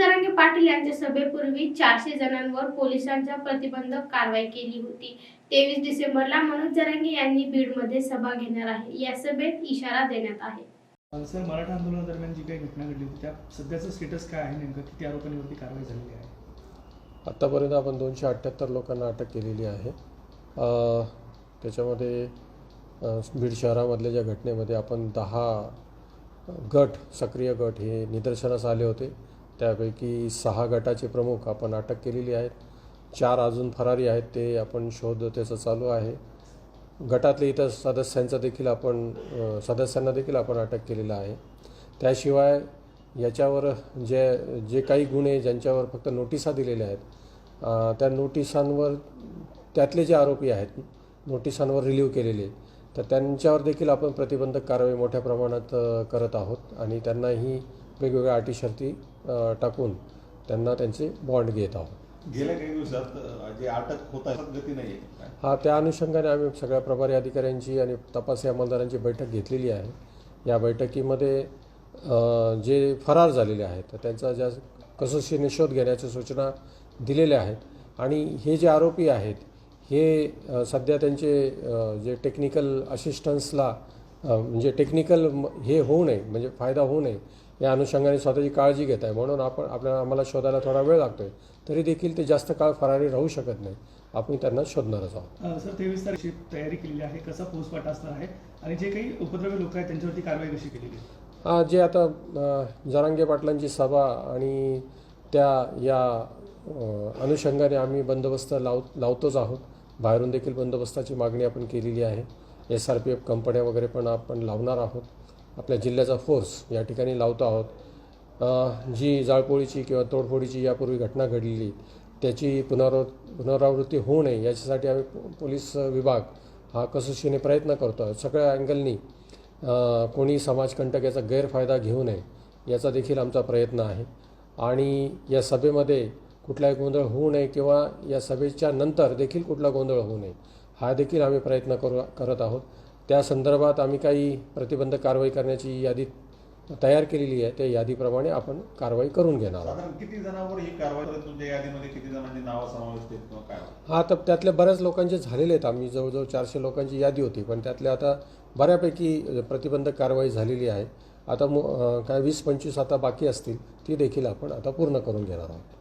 जरांगे पाटील यांच्या सभेपूर्वी चारशे जणांवर पोलिसांच्या प्रतिबंधक कारवाई केली होती. तेवीस डिसेंबरला मनोज जरांगे यांनी बीडमध्ये सभा घेणार आहे. या सभेत इशारा देण्यात आहे. सर मराठा आंदोलनादरम्यान जी काही घटना घडली होती त्या सध्याचं स्टेटस काय आहे नेमकं? किती आरोपांवरती कारवाई झालेली आहे? आत्तापर्यंत आपण दोनशे अठ्ठ्याहत्तर लोकांना अटक केलेली आहे. अ, त्याच्यामध्ये बीड शहरामधल्या ज्या घटनेमध्ये आपण दहा गट सक्रिय गट हे निदर्शनास आले होते. त्यापैकी सहा गटाचे प्रमुख आपण अटक केलेली आहेत. चार अजून फरारी आहेत ते आपण शोध त्याचा चालू आहे. गटातले इतर सदस्यांचा देखील आपण सदस्यांना देखील आपण अटक केलेलं आहे. त्याशिवाय याच्यावर जे जे काही गुन्हे ज्यांच्यावर फक्त नोटिसा दिलेल्या आहेत त्या नोटिसांवर त्यातले जे आरोपी आहेत नोटिसांवर रिलीव्ह केलेले तर त्यांच्यावर देखील आपण प्रतिबंधक कारवाई मोठ्या प्रमाणात करत आहोत. आणि त्यांनाही वेगवेगळ्या अटी शर्ती टाकून त्यांना त्यांचे बॉन्ड घेत आहोत. गेल्या काही दिवसात जे अटक होत आहे गती नाही हा त्या अनुषंगाने आम्ही सगळ्या प्रभारी अधिकाऱ्यांची आणि तपासी अंमलदारांची बैठक घेतलेली आहे. या बैठकीमध्ये जे फरार झालेले आहेत तर त्यांचा ज्या कसोशीने शोध घेण्याच्या सूचना दिलेल्या आहेत. आणि हे जे आरोपी आहेत हे सध्या त्यांचे जे टेक्निकल असिस्टन्सला म्हणजे टेक्निकल हे होऊ नये म्हणजे फायदा होऊ नये या अनुषंगाने स्वतःची काळजी घेत आहे. म्हणून आपण आपल्याला आम्हाला शोधायला थोडा वेळ लागतो आहे तरी देखील ते जास्त काळ फरारी राहू शकत नाही. आपण त्यांना शोधणारच आहोत. सर तेवीस तारखेची तयारी केलेली आहे. कसा पोचपाठ असणार आहे? आणि जे काही उपद्रवी लोक आहेत त्यांच्यावरती कारवाई कशी केलेली आहे? हा, जे आता जरांगे पाटलांची सभा आणि त्या या अनुषंगाने आम्ही बंदोबस्त लाव लावतोच आहोत. बाहेरून देखील बंदोबस्ताची मागणी आपण केलेली आहे. एस आर पी एफ कंपन्या वगैरे पण आपण लावणार आहोत. आपल्या जिल्ह्याचा फोर्स या ठिकाणी लावतो आहोत. जी जाळपोळीची किंवा तोडफोडीची यापूर्वी घटना घडलेली त्याची पुनराव पुनरावृत्ती होऊ नये याच्यासाठी आम्ही पोलीस विभाग हा कसोशीने प्रयत्न करतो आहे सगळ्या अँगलनी कोणी समाजकंटक याचा गैरफायदा घेऊ नये याचा देखील आमचा प्रयत्न आहे. आणि या सभेमध्ये कुठलाही गोंधळ होऊ नये किंवा या सभेच्या नंतर देखील कुठला गोंधळ होऊ नये हा देखील आम्ही प्रयत्न करू करत आहोत. त्या संदर्भात आम्ही काही प्रतिबंधक कारवाई करण्याची यादी तयार केलेली आहे. त्या यादीप्रमाणे आपण कारवाई करून घेणार आहोत. किती जणांवर ही कारवाई तुमच्या यादीमध्ये किती जणांची नावं समाविष्ट काय? हा तर त्यातल्या बऱ्याच लोकांचे झालेले आहेत. आम्ही जवळजवळ चारशे लोकांची यादी होती पण त्यातल्या आता बऱ्यापैकी प्रतिबंधक कारवाई झालेली आहे. आता काय वीस पंचवीस आता बाकी असतील ती देखील आपण आता पूर्ण करून घेणार आहोत.